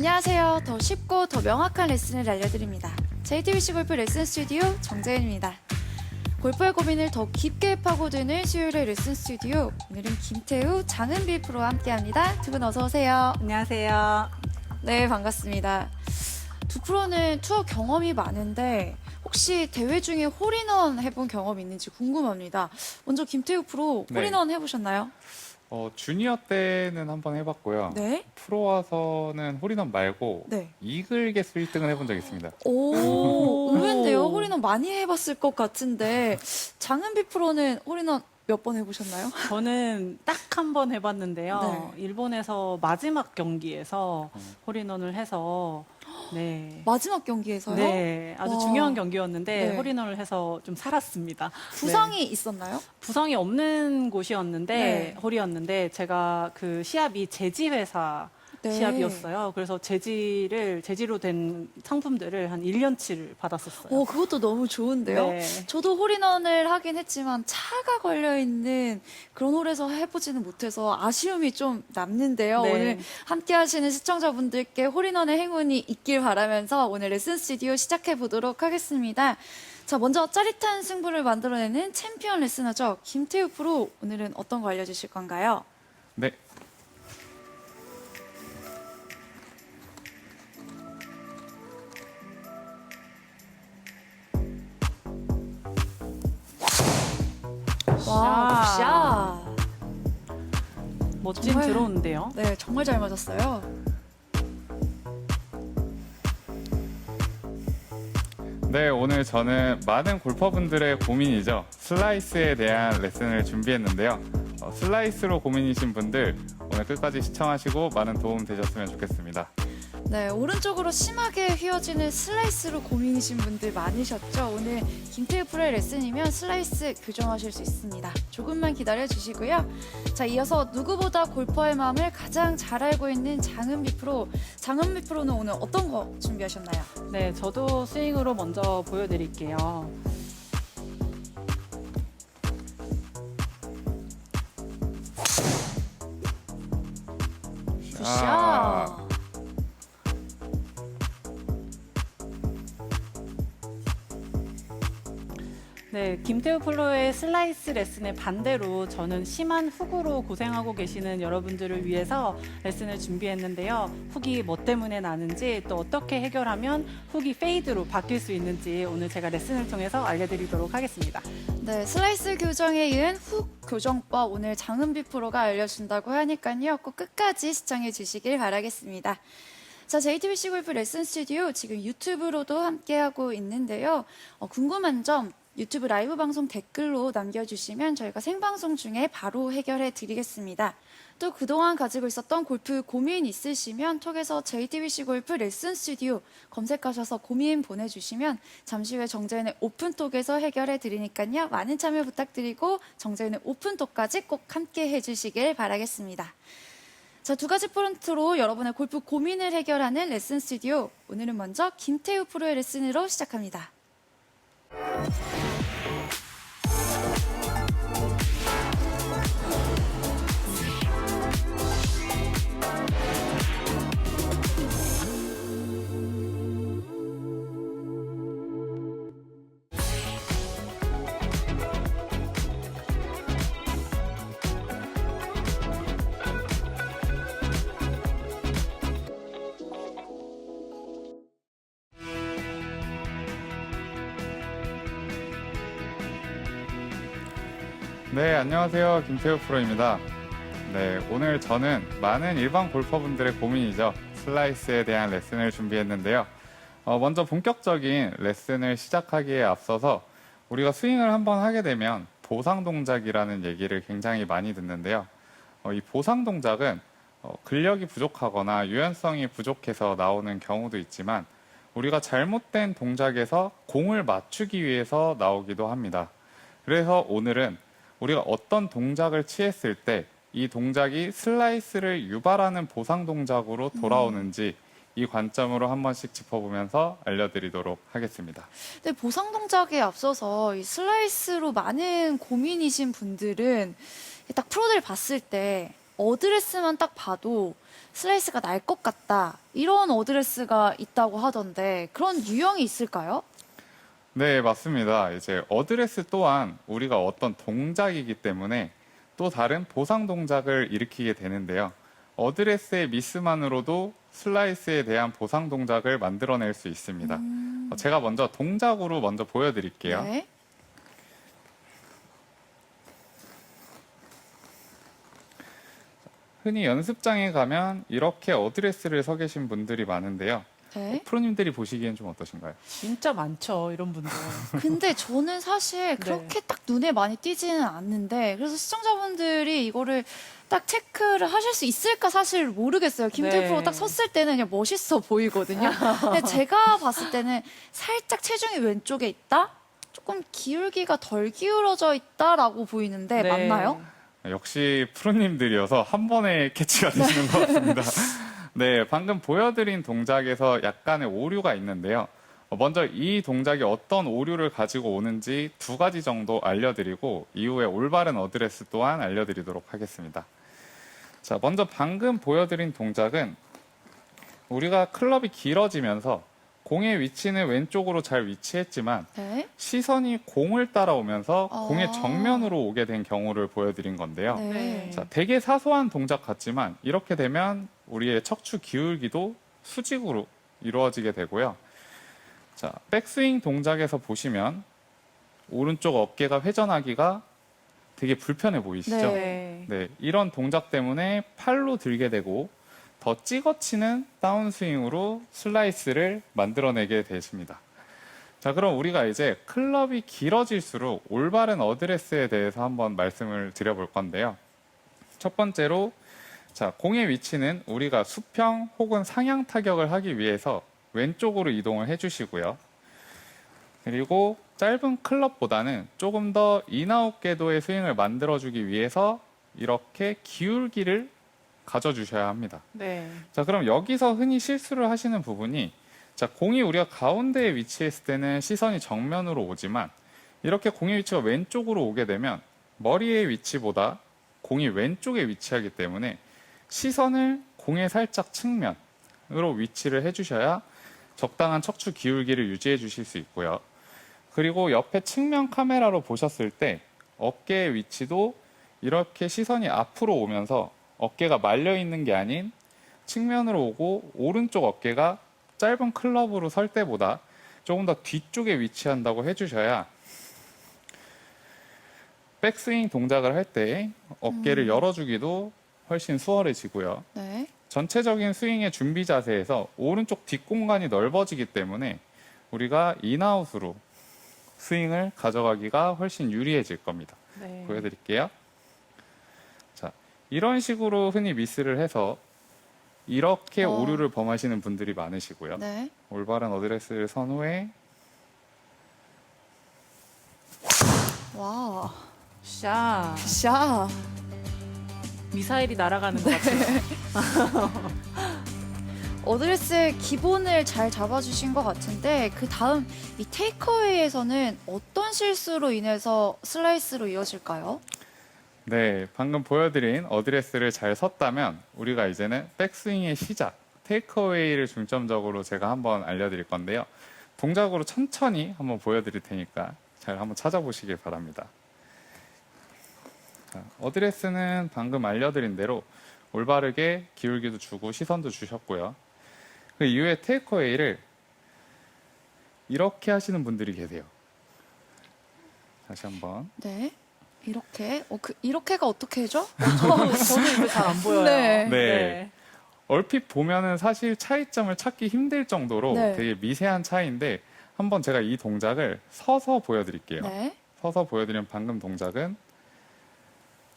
안녕하세요. 더 쉽고 더 명확한 레슨을 알려드립니다. JTBC 골프 레슨 스튜디오 정재은입니다. 골프의 고민을 더 깊게 파고드는 수요일의 레슨 스튜디오. 오늘은 김태우, 장은비 프로와 함께합니다. 두 분 어서 오세요. 안녕하세요. 네, 반갑습니다. 두 프로는 투어 경험이 많은데 혹시 대회 중에 홀인원 해본 경험 있는지 궁금합니다. 먼저 김태우 프로 네. 홀인원 해보셨나요? 어, 주니어 때는 한번 해봤고요. 네. 프로 와서는 홀인원 말고 네. 이글 개수 1등을 해본 적이 있습니다. 오, 의외인데요. 홀인원 많이 해봤을 것 같은데 장은비 프로는 홀인원 몇 번 해보셨나요? 저는 딱 한 번 해봤는데요. 네. 일본에서 마지막 경기에서 음. 홀인원을 해서 네. 마지막 경기에서요? 네, 아주 와. 중요한 경기였는데 네. 홀인원을 해서 좀 살았습니다. 부상이 네. 있었나요? 부상이 없는 곳이었는데 네. 홀이었는데 제가 그 시합이 제지 회사 네. 시합이었어요. 그래서 제지를 제지로 된 상품들을 한 1년치를 받았었어요. 오, 그것도 너무 좋은데요. 네. 저도 홀인원을 하긴 했지만 차가 걸려 있는 그런 홀에서 해보지는 못해서 아쉬움이 좀 남는데요. 네. 오늘 함께 하시는 시청자분들께 홀인원의 행운이 있길 바라면서 오늘 레슨 스튜디오 시작해 보도록 하겠습니다. 자, 먼저 짜릿한 승부를 만들어내는 챔피언 레슨너죠. 김태우 프로 오늘은 어떤 거 알려주실 건가요? 네. 와, 굿샷. 멋진 정말- 드로우인데요. 네, 정말 잘 맞았어요. 네, 오늘 저는 많은 골퍼분들의 고민이죠. 슬라이스에 대한 레슨을 준비했는데요. 어, 슬라이스로 고민이신 분들 오늘 끝까지 시청하시고 많은 도움 되셨으면 좋겠습니다. 네, 오른쪽으로 심하게 휘어지는 슬라이스로 고민이신 분들 많으셨죠? 오늘 김태우 프로의 레슨이면 슬라이스 교정하실 수 있습니다. 조금만 기다려 주시고요. 자, 이어서 누구보다 골퍼의 마음을 가장 잘 알고 있는 장은비 프로. 장은비 프로는 오늘 어떤 거 준비하셨나요? 네, 저도 스윙으로 먼저 보여드릴게요. 굿샷. 아. 네, 김태우 프로의 슬라이스 레슨의 반대로 저는 심한 훅으로 고생하고 계시는 여러분들을 위해서 레슨을 준비했는데요. 훅이 뭐 때문에 나는지 또 어떻게 해결하면 훅이 페이드로 바뀔 수 있는지 오늘 제가 레슨을 통해서 알려드리도록 하겠습니다. 네, 슬라이스 교정에 이은 훅 교정법 오늘 장은비 프로가 알려준다고 하니까요. 꼭 끝까지 시청해 주시길 바라겠습니다. 자, JTBC 골프 레슨 스튜디오 지금 유튜브로도 함께하고 있는데요. 어, 궁금한 점 유튜브 라이브 방송 댓글로 남겨주시면 저희가 생방송 중에 바로 해결해 드리겠습니다. 또 그동안 가지고 있었던 골프 고민 있으시면 톡에서 JTBC 골프 레슨 스튜디오 검색하셔서 고민 보내주시면 잠시 후에 정재은의 오픈톡에서 해결해 드리니까요. 많은 참여 부탁드리고 정재은의 오픈톡까지 꼭 함께 해주시길 바라겠습니다. 자, 두 가지 프론트로 여러분의 골프 고민을 해결하는 레슨 스튜디오. 오늘은 먼저 김태우 프로의 레슨으로 시작합니다. Thank you. 안녕하세요. 김태우 프로입니다. 네, 오늘 저는 많은 일반 골퍼분들의 고민이죠. 슬라이스에 대한 레슨을 준비했는데요. 어, 먼저 본격적인 레슨을 시작하기에 앞서서 우리가 스윙을 한번 하게 되면 보상 동작이라는 얘기를 굉장히 많이 듣는데요. 어, 이 보상 동작은 어, 근력이 부족하거나 유연성이 부족해서 나오는 경우도 있지만 우리가 잘못된 동작에서 공을 맞추기 위해서 나오기도 합니다. 그래서 오늘은 우리가 어떤 동작을 취했을 때 이 동작이 슬라이스를 유발하는 보상 동작으로 돌아오는지 이 관점으로 한 번씩 짚어보면서 알려드리도록 하겠습니다. 근데 보상 동작에 앞서서 이 슬라이스로 많은 고민이신 분들은 딱 프로들 봤을 때 어드레스만 딱 봐도 슬라이스가 날 것 같다. 이런 어드레스가 있다고 하던데 그런 유형이 있을까요? 네, 맞습니다. 이제 어드레스 또한 우리가 어떤 동작이기 때문에 또 다른 보상 동작을 일으키게 되는데요. 어드레스의 미스만으로도 슬라이스에 대한 보상 동작을 만들어낼 수 있습니다. 음, 어, 제가 먼저 동작으로 먼저 보여드릴게요. 네. 흔히 연습장에 가면 이렇게 어드레스를 서 계신 분들이 많은데요. 네. 프로님들이 보시기엔 좀 어떠신가요? 진짜 많죠 이런 분들. 근데 저는 사실 그렇게 딱 눈에 많이 띄지는 않는데 그래서 시청자분들이 이거를 딱 체크를 하실 수 있을까 사실 모르겠어요. 김태우 네. 프로 딱 섰을 때는 그냥 멋있어 보이거든요. 근데 제가 봤을 때는 살짝 체중이 왼쪽에 있다? 조금 기울기가 덜 기울어져 있다라고 보이는데 네. 맞나요? 역시 프로님들이어서 한 번에 캐치가 되시는 것 같습니다. 네, 방금 보여드린 동작에서 약간의 오류가 있는데요. 어, 먼저 이 동작이 어떤 오류를 가지고 오는지 두 가지 정도 알려드리고 이후에 올바른 어드레스 또한 알려드리도록 하겠습니다. 자, 먼저 방금 보여드린 동작은 우리가 클럽이 길어지면서 공의 위치는 왼쪽으로 잘 위치했지만 네. 시선이 공을 따라오면서 아. 공의 정면으로 오게 된 경우를 보여드린 건데요. 네. 네. 자, 되게 사소한 동작 같지만 이렇게 되면 우리의 척추 기울기도 수직으로 이루어지게 되고요. 자, 백스윙 동작에서 보시면 오른쪽 어깨가 회전하기가 되게 불편해 보이시죠? 네. 네, 이런 동작 때문에 팔로 들게 되고 더 찍어치는 다운스윙으로 슬라이스를 만들어내게 되십니다. 자, 그럼 우리가 이제 클럽이 길어질수록 올바른 어드레스에 대해서 한번 말씀을 드려볼 건데요. 첫 번째로 자, 공의 위치는 우리가 수평 혹은 상향 타격을 하기 위해서 왼쪽으로 이동을 해주시고요. 그리고 짧은 클럽보다는 조금 더 인아웃 궤도의 스윙을 만들어주기 위해서 이렇게 기울기를 가져주셔야 합니다. 네. 자, 그럼 여기서 흔히 실수를 하시는 부분이 자, 공이 우리가 가운데에 위치했을 때는 시선이 정면으로 오지만 이렇게 공의 위치가 왼쪽으로 오게 되면 머리의 위치보다 공이 왼쪽에 위치하기 때문에 시선을 공의 살짝 측면으로 위치를 해주셔야 적당한 척추 기울기를 유지해 주실 수 있고요. 그리고 옆에 측면 카메라로 보셨을 때 어깨의 위치도 이렇게 시선이 앞으로 오면서 어깨가 말려 있는 게 아닌 측면으로 오고 오른쪽 어깨가 짧은 클럽으로 설 때보다 조금 더 뒤쪽에 위치한다고 해주셔야 백스윙 동작을 할 때 어깨를 음. 열어주기도 훨씬 수월해지고요. 네. 전체적인 스윙의 준비 자세에서 오른쪽 뒷공간이 넓어지기 때문에 우리가 인아웃으로 스윙을 가져가기가 훨씬 유리해질 겁니다. 네. 보여드릴게요. 자, 이런 식으로 흔히 미스를 해서 이렇게 어. 오류를 범하시는 분들이 많으시고요. 네. 올바른 어드레스를 선 후에 와. 샤. 샤. 미사일이 날아가는 것 같아요. 어드레스의 기본을 잘 잡아주신 것 같은데 그 다음 이 테이크어웨이에서는 어떤 실수로 인해서 슬라이스로 이어질까요? 네, 방금 보여드린 어드레스를 잘 섰다면 우리가 이제는 백스윙의 시작, 테이크어웨이를 중점적으로 제가 한번 알려드릴 건데요. 동작으로 천천히 한번 보여드릴 테니까 잘 한번 찾아보시길 바랍니다. 자, 어드레스는 방금 알려드린 대로 올바르게 기울기도 주고 시선도 주셨고요. 그 이후에 테이크어웨이를 이렇게 하시는 분들이 계세요. 다시 한번. 네. 이렇게 어, 그, 이렇게가 어떻게 해죠? 저는, 저는 이거 잘 안 보여요. 네. 네. 얼핏 보면은 사실 차이점을 찾기 힘들 정도로 네. 되게 미세한 차이인데 한번 제가 이 동작을 서서 보여드릴게요. 네. 서서 보여드린 방금 동작은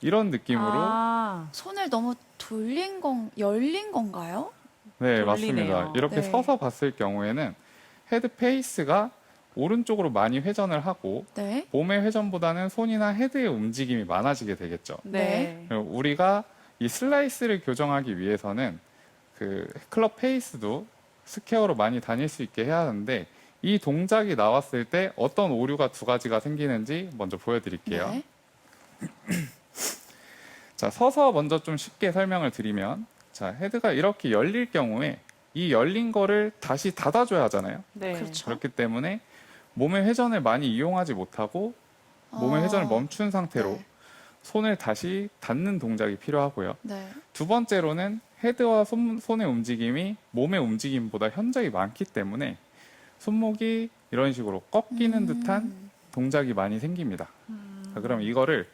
이런 느낌으로 아, 손을 너무 돌린 건 열린 건가요? 네 돌리네요. 맞습니다. 이렇게 네. 서서 봤을 경우에는 헤드 페이스가 오른쪽으로 많이 회전을 하고 네. 몸의 회전보다는 손이나 헤드의 움직임이 많아지게 되겠죠. 네. 그리고 우리가 이 슬라이스를 교정하기 위해서는 그 클럽 페이스도 스퀘어로 많이 다닐 수 있게 해야 하는데 이 동작이 나왔을 때 어떤 오류가 두 가지가 생기는지 먼저 보여드릴게요. 네. 자, 서서 먼저 좀 쉽게 설명을 드리면 자, 헤드가 이렇게 열릴 경우에 이 열린 거를 다시 닫아줘야 하잖아요. 네. 그렇죠. 그렇기 때문에 몸의 회전을 많이 이용하지 못하고 몸의 어, 회전을 멈춘 상태로 네. 손을 다시 닫는 동작이 필요하고요. 네. 두 번째로는 헤드와 손, 손의 움직임이 몸의 움직임보다 현저히 많기 때문에 손목이 이런 식으로 꺾이는 듯한 음. 동작이 많이 생깁니다. 자, 그럼 이거를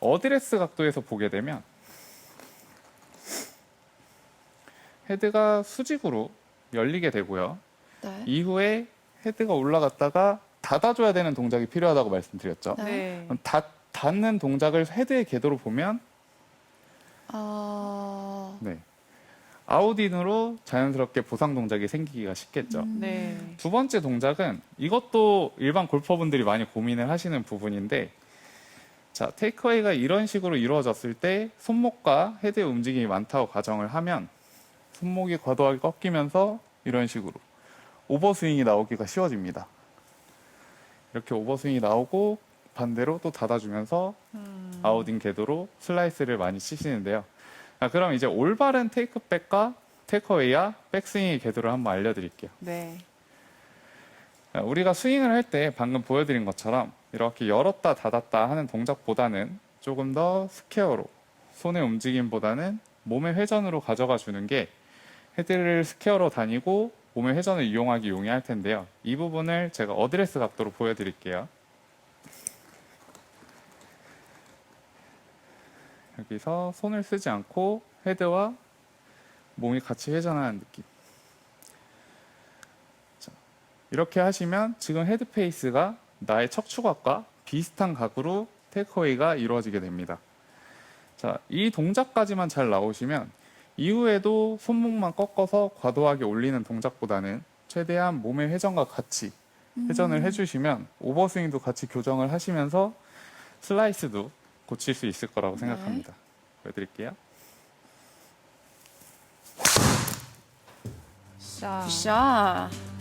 어드레스 각도에서 보게 되면 헤드가 수직으로 열리게 되고요. 네. 이후에 헤드가 올라갔다가 닫아줘야 되는 동작이 필요하다고 말씀드렸죠. 네. 네. 그럼 닫, 닫는 동작을 헤드의 궤도로 보면 어... 네. 아웃인으로 자연스럽게 보상 동작이 생기기가 쉽겠죠. 음. 네. 두 번째 동작은 이것도 일반 골퍼분들이 많이 고민을 하시는 부분인데 자, 테이크어웨이가 이런 식으로 이루어졌을 때 손목과 헤드의 움직임이 많다고 가정을 하면 손목이 과도하게 꺾이면서 이런 식으로 오버스윙이 나오기가 쉬워집니다. 이렇게 오버스윙이 나오고 반대로 또 닫아주면서 음. 아웃인 궤도로 슬라이스를 많이 치시는데요. 자, 그럼 이제 올바른 테이크백과 테이크어웨이와 백스윙의 궤도를 한번 알려드릴게요. 네. 자, 우리가 스윙을 할 때 방금 보여드린 것처럼 이렇게 열었다 닫았다 하는 동작보다는 조금 더 스퀘어로 손의 움직임보다는 몸의 회전으로 가져가 주는 게 헤드를 스퀘어로 다니고 몸의 회전을 이용하기 용이할 텐데요. 이 부분을 제가 어드레스 각도로 보여드릴게요. 여기서 손을 쓰지 않고 헤드와 몸이 같이 회전하는 느낌. 이렇게 하시면 지금 헤드 페이스가 나의 척추각과 비슷한 각으로 테이크어웨이가 이루어지게 됩니다. 자, 이 동작까지만 잘 나오시면 이후에도 손목만 꺾어서 과도하게 올리는 동작보다는 최대한 몸의 회전과 같이 회전을 음. 해주시면 오버스윙도 같이 교정을 하시면서 슬라이스도 고칠 수 있을 거라고 네. 생각합니다. 보여드릴게요. 자. 굿샷.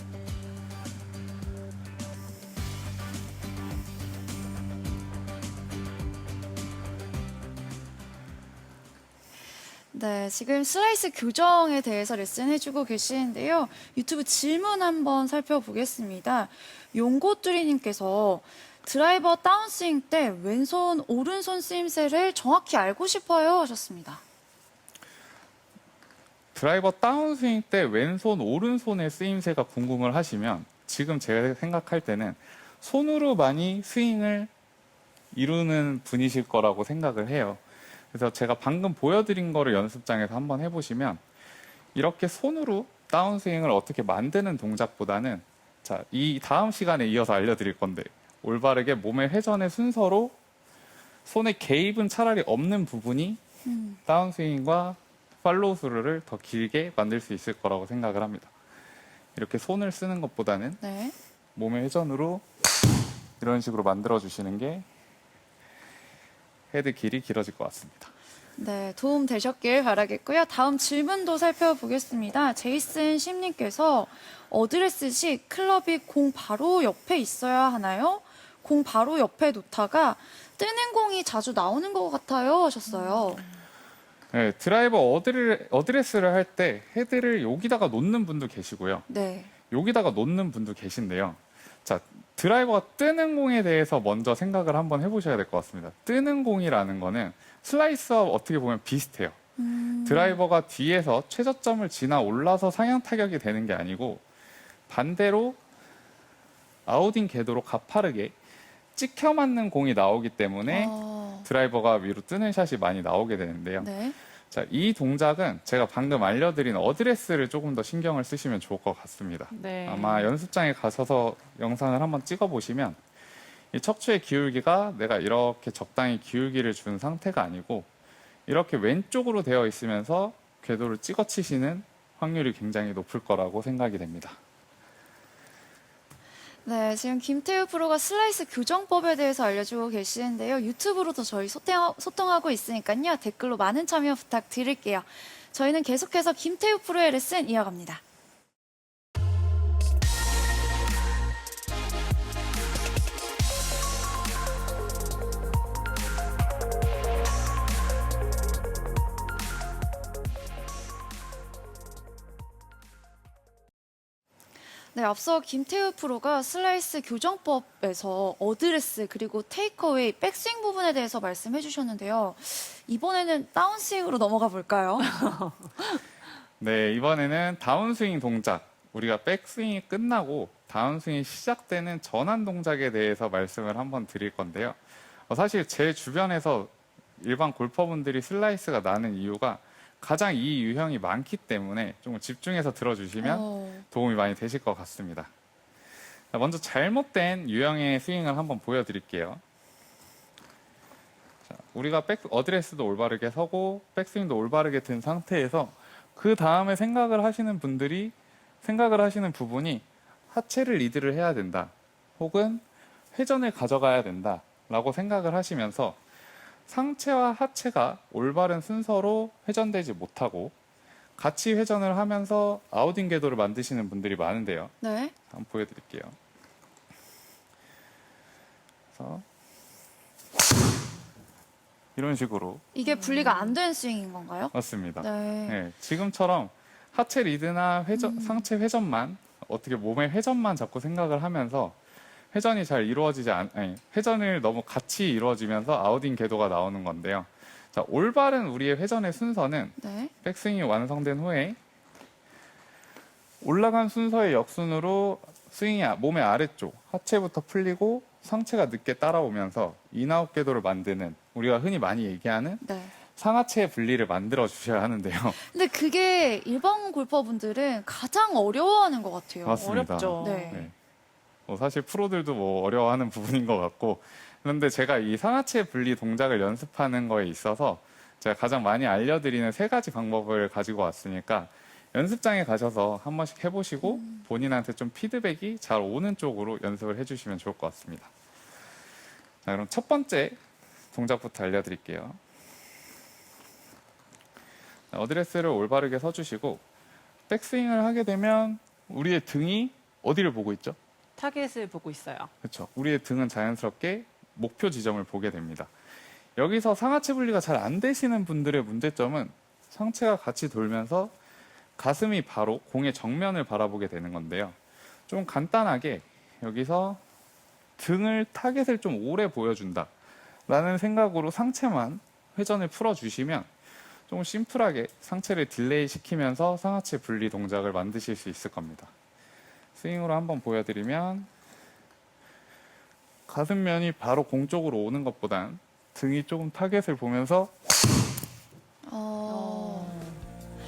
네, 지금 슬라이스 교정에 대해서 레슨해주고 계시는데요. 유튜브 질문 한번 살펴보겠습니다. 용고뚜리님께서 드라이버 다운스윙 때 왼손, 오른손 쓰임새를 정확히 알고 싶어요 하셨습니다. 드라이버 다운스윙 때 왼손 오른손의 쓰임새가 궁금을 하시면 지금 제가 생각할 때는 손으로 많이 스윙을 이루는 분이실 거라고 생각을 해요. 그래서 제가 방금 보여드린 거를 연습장에서 한번 해보시면 이렇게 손으로 다운스윙을 어떻게 만드는 동작보다는 자, 이 다음 시간에 이어서 알려드릴 건데 올바르게 몸의 회전의 순서로 손의 개입은 차라리 없는 부분이 음, 다운스윙과 팔로우 스루를 더 길게 만들 수 있을 거라고 생각을 합니다. 이렇게 손을 쓰는 것보다는 네. 몸의 회전으로 이런 식으로 만들어 주시는 게 헤드 길이 길어질 것 같습니다. 네, 도움 되셨길 바라겠고요. 다음 질문도 살펴보겠습니다. 제이슨 심님께서 어드레스 시 클럽이 공 바로 옆에 있어야 하나요? 공 바로 옆에 놓다가 뜨는 공이 자주 나오는 것 같아요 하셨어요. 네, 드라이버 어드레, 어드레스를 할 때 헤드를 여기다가 놓는 분도 계시고요. 네. 여기다가 놓는 분도 계신데요. 자, 드라이버가 뜨는 공에 대해서 먼저 생각을 한번 해보셔야 될 것 같습니다. 뜨는 공이라는 거는 슬라이스와 어떻게 보면 비슷해요. 음, 드라이버가 뒤에서 최저점을 지나 올라서 상향 타격이 되는 게 아니고 반대로 아웃인 궤도로 가파르게 찍혀 맞는 공이 나오기 때문에 어, 드라이버가 위로 뜨는 샷이 많이 나오게 되는데요. 네. 자, 이 동작은 제가 방금 알려드린 어드레스를 조금 더 신경을 쓰시면 좋을 것 같습니다. 네. 아마 연습장에 가셔서 영상을 한번 찍어 보시면 이 척추의 기울기가 내가 이렇게 적당히 기울기를 준 상태가 아니고 이렇게 왼쪽으로 되어 있으면서 궤도를 찍어 치시는 확률이 굉장히 높을 거라고 생각이 됩니다. 네, 지금 김태우 프로가 슬라이스 교정법에 대해서 알려주고 계시는데요. 유튜브로도 저희 소통, 소통하고 있으니까요. 댓글로 많은 참여 부탁드릴게요. 저희는 계속해서 김태우 프로의 레슨 이어갑니다. 네, 앞서 김태우 프로가 슬라이스 교정법에서 어드레스 그리고 테이크어웨이 백스윙 부분에 대해서 말씀해 주셨는데요. 이번에는 다운스윙으로 넘어가 볼까요? 네, 이번에는 다운스윙 동작. 우리가 백스윙이 끝나고 다운스윙이 시작되는 전환 동작에 대해서 말씀을 한번 드릴 건데요. 어, 사실 제 주변에서 일반 골퍼분들이 슬라이스가 나는 이유가 가장 이 유형이 많기 때문에 좀 집중해서 들어주시면 어, 도움이 많이 되실 것 같습니다. 자, 먼저 잘못된 유형의 스윙을 한번 보여드릴게요. 자, 우리가 백 어드레스도 올바르게 서고 백스윙도 올바르게 든 상태에서 그 다음에 생각을 하시는 분들이 생각을 하시는 부분이 하체를 리드를 해야 된다. 혹은 회전을 가져가야 된다 라고 생각을 하시면서 상체와 하체가 올바른 순서로 회전되지 못하고 같이 회전을 하면서 아웃인 궤도를 만드시는 분들이 많은데요. 네. 한번 보여드릴게요. 그래서 이런 식으로 이게 분리가 안 된 스윙인 건가요? 맞습니다. 네. 네, 지금처럼 하체 리드나 회전, 음. 상체 회전만 어떻게 몸의 회전만 자꾸 생각을 하면서 회전이 잘 이루어지지 않, 아니, 회전을 너무 같이 이루어지면서 아웃인 궤도가 나오는 건데요. 자, 올바른 우리의 회전의 순서는 네. 백스윙이 완성된 후에 올라간 순서의 역순으로 스윙이 아- 몸의 아래쪽 하체부터 풀리고 상체가 늦게 따라오면서 인아웃 궤도를 만드는 우리가 흔히 많이 얘기하는 네. 상하체 분리를 만들어 주셔야 하는데요. 근데 그게 일반 골퍼분들은 가장 어려워하는 것 같아요. 맞습니다. 어렵죠. 네. 네. 뭐 사실 프로들도 뭐 어려워하는 부분인 것 같고 그런데 제가 이 상하체 분리 동작을 연습하는 거에 있어서 제가 가장 많이 알려드리는 세 가지 방법을 가지고 왔으니까 연습장에 가셔서 한 번씩 해보시고 본인한테 좀 피드백이 잘 오는 쪽으로 연습을 해주시면 좋을 것 같습니다. 자, 그럼 첫 번째 동작부터 알려드릴게요. 자, 어드레스를 올바르게 서주시고 백스윙을 하게 되면 우리의 등이 어디를 보고 있죠? 타겟을 보고 있어요. 그렇죠. 우리의 등은 자연스럽게 목표 지점을 보게 됩니다. 여기서 상하체 분리가 잘 안 되시는 분들의 문제점은 상체가 같이 돌면서 가슴이 바로 공의 정면을 바라보게 되는 건데요. 좀 간단하게 여기서 등을 타겟을 좀 오래 보여준다. 라는 생각으로 상체만 회전을 풀어주시면 좀 심플하게 상체를 딜레이 시키면서 상하체 분리 동작을 만드실 수 있을 겁니다. 스윙으로 한번 보여드리면 가슴면이 바로 공 쪽으로 오는 것보단 등이 조금 타겟을 보면서 어...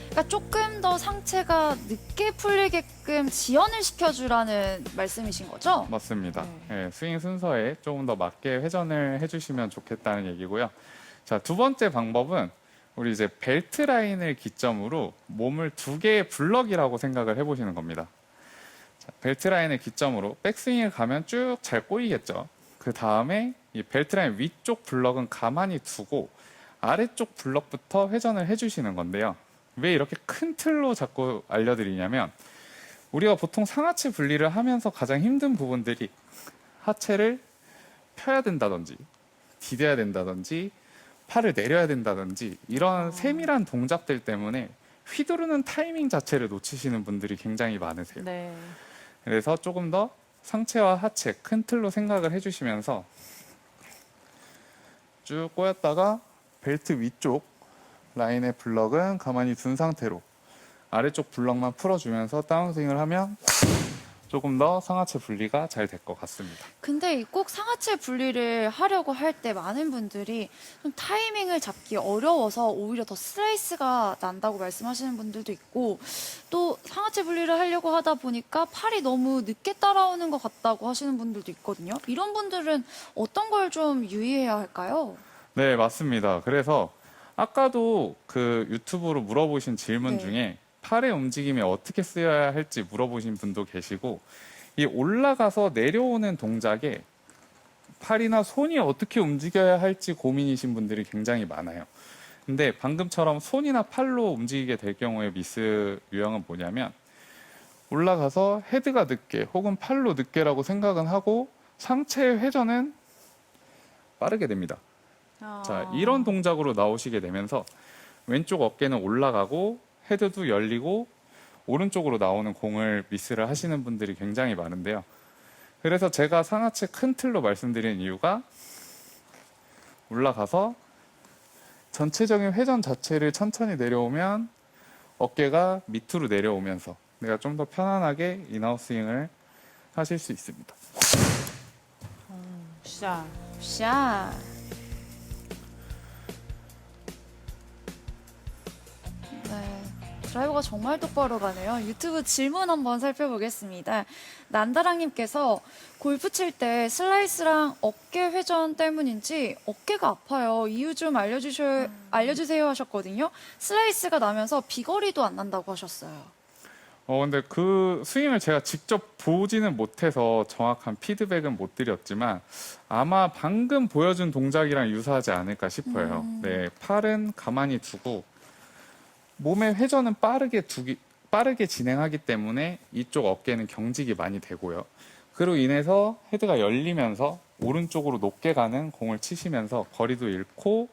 그러니까 조금 더 상체가 늦게 풀리게끔 지연을 시켜주라는 말씀이신 거죠? 맞습니다. 네. 예, 스윙 순서에 조금 더 맞게 회전을 해주시면 좋겠다는 얘기고요. 자, 두 번째 방법은 우리 이제 벨트 라인을 기점으로 몸을 두 개의 블럭이라고 생각을 해보시는 겁니다. 자, 벨트 라인을 기점으로 백스윙을 가면 쭉 잘 꼬이겠죠. 그 다음에 이 벨트 라인 위쪽 블럭은 가만히 두고 아래쪽 블럭부터 회전을 해주시는 건데요. 왜 이렇게 큰 틀로 자꾸 알려드리냐면 우리가 보통 상하체 분리를 하면서 가장 힘든 부분들이 하체를 펴야 된다든지 디뎌야 된다든지 팔을 내려야 된다든지 이런 세밀한 동작들 때문에 휘두르는 타이밍 자체를 놓치시는 분들이 굉장히 많으세요. 네. 그래서 조금 더 상체와 하체 큰 틀로 생각을 해주시면서 쭉 꼬였다가 벨트 위쪽 라인의 블럭은 가만히 둔 상태로 아래쪽 블럭만 풀어주면서 다운스윙을 하면 조금 더 상하체 분리가 잘 될 것 같습니다. 근데 이꼭 상하체 분리를 하려고 할 때 많은 분들이 좀 타이밍을 잡기 어려워서 오히려 더 슬라이스가 난다고 말씀하시는 분들도 있고 또 상하체 분리를 하려고 하다 보니까 팔이 너무 늦게 따라오는 것 같다고 하시는 분들도 있거든요. 이런 분들은 어떤 걸 좀 유의해야 할까요? 네, 맞습니다. 그래서 아까도 그 유튜브로 물어보신 질문 네. 중에 팔의 움직임이 어떻게 쓰여야 할지 물어보신 분도 계시고 이 올라가서 내려오는 동작에 팔이나 손이 어떻게 움직여야 할지 고민이신 분들이 굉장히 많아요. 근데 방금처럼 손이나 팔로 움직이게 될 경우에 미스 유형은 뭐냐면 올라가서 헤드가 늦게 혹은 팔로 늦게라고 생각은 하고 상체의 회전은 빠르게 됩니다. 자, 아. 이런 동작으로 나오시게 되면서 왼쪽 어깨는 올라가고 헤드도 열리고 오른쪽으로 나오는 공을 미스를 하시는 분들이 굉장히 많은데요. 그래서 제가 상하체 큰 틀로 말씀드린 이유가 올라가서 전체적인 회전 자체를 천천히 내려오면 어깨가 밑으로 내려오면서 내가 좀 더 편안하게 인아웃스윙을 하실 수 있습니다. 샷. 샷. 네. 드라이버가 정말 똑바로 가네요. 유튜브 질문 한번 살펴보겠습니다. 난다랑님께서 골프 칠 때 슬라이스랑 어깨 회전 때문인지 어깨가 아파요. 이유 좀 알려주셔, 알려주세요 하셨거든요. 슬라이스가 나면서 비거리도 안 난다고 하셨어요. 어 근데 그 스윙을 제가 직접 보지는 못해서 정확한 피드백은 못 드렸지만 아마 방금 보여준 동작이랑 유사하지 않을까 싶어요. 음. 네, 팔은 가만히 두고 몸의 회전은 빠르게 두기 빠르게 진행하기 때문에 이쪽 어깨는 경직이 많이 되고요. 그로 인해서 헤드가 열리면서 오른쪽으로 높게 가는 공을 치시면서 거리도 잃고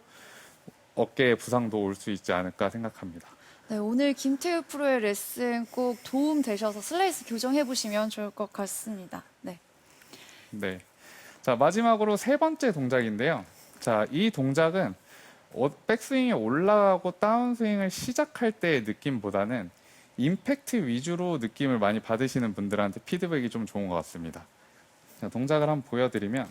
어깨에 부상도 올 수 있지 않을까 생각합니다. 네, 오늘 김태우 프로의 레슨 꼭 도움 되셔서 슬라이스 교정해 보시면 좋을 것 같습니다. 네. 네. 자, 마지막으로 세 번째 동작인데요. 자, 이 동작은 어, 백스윙이 올라가고 다운스윙을 시작할 때의 느낌보다는 임팩트 위주로 느낌을 많이 받으시는 분들한테 피드백이 좀 좋은 것 같습니다. 자, 동작을 한번 보여드리면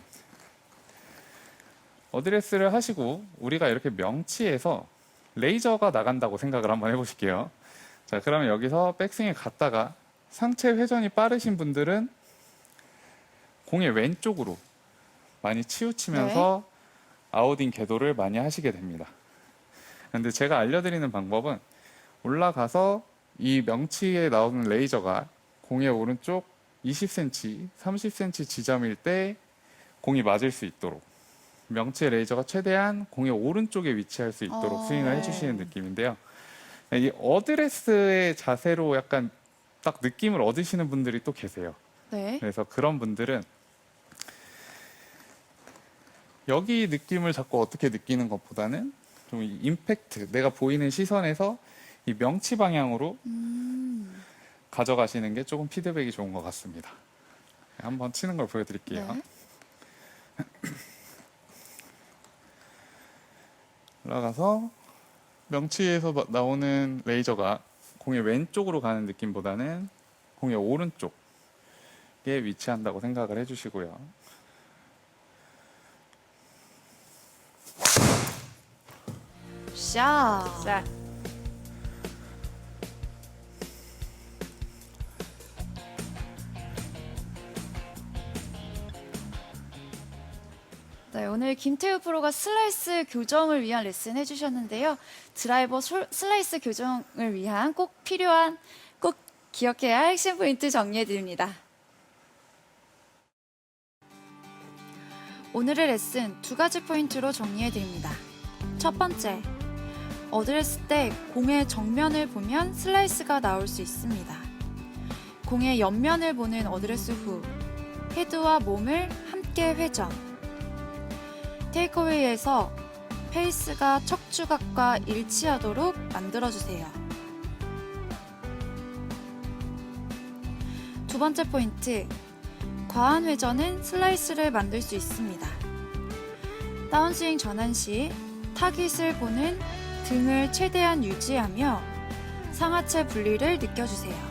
어드레스를 하시고 우리가 이렇게 명치에서 레이저가 나간다고 생각을 한번 해보실게요. 자, 그러면 여기서 백스윙에 갔다가 상체 회전이 빠르신 분들은 공의 왼쪽으로 많이 치우치면서 아웃인 궤도를 많이 하시게 됩니다. 근데 제가 알려드리는 방법은 올라가서 이 명치에 나오는 레이저가 공의 오른쪽 20cm, 30cm 지점일 때 공이 맞을 수 있도록 명치의 레이저가 최대한 공의 오른쪽에 위치할 수 있도록 어. 스윙을 해주시는 느낌인데요. 이 어드레스의 자세로 약간 딱 느낌을 얻으시는 분들이 또 계세요. 네. 그래서 그런 분들은 여기 느낌을 자꾸 어떻게 느끼는 것보다는 좀 이 임팩트, 내가 보이는 시선에서 이 명치 방향으로 음, 가져가시는 게 조금 피드백이 좋은 것 같습니다. 한번 치는 걸 보여드릴게요. 네. 올라가서 명치에서 마- 나오는 레이저가 공의 왼쪽으로 가는 느낌보다는 공의 오른쪽에 위치한다고 생각을 해주시고요. 샷. 샷. 네, 오늘 김태우 프로가 슬라이스 교정을 위한 레슨 해주셨는데요. 드라이버 솔- 슬라이스 교정을 위한 꼭 필요한, 꼭 기억해야 할 핵심 포인트 정리해드립니다. 오늘의 레슨 두 가지 포인트로 정리해드립니다. 첫 번째, 어드레스 때 공의 정면을 보면 슬라이스가 나올 수 있습니다. 공의 옆면을 보는 어드레스 후, 헤드와 몸을 함께 회전. 테이크어웨이에서 페이스가 척추각과 일치하도록 만들어주세요. 두 번째 포인트. 과한 회전은 슬라이스를 만들 수 있습니다. 다운스윙 전환 시 타깃을 보는 등을 최대한 유지하며 상하체 분리를 느껴주세요.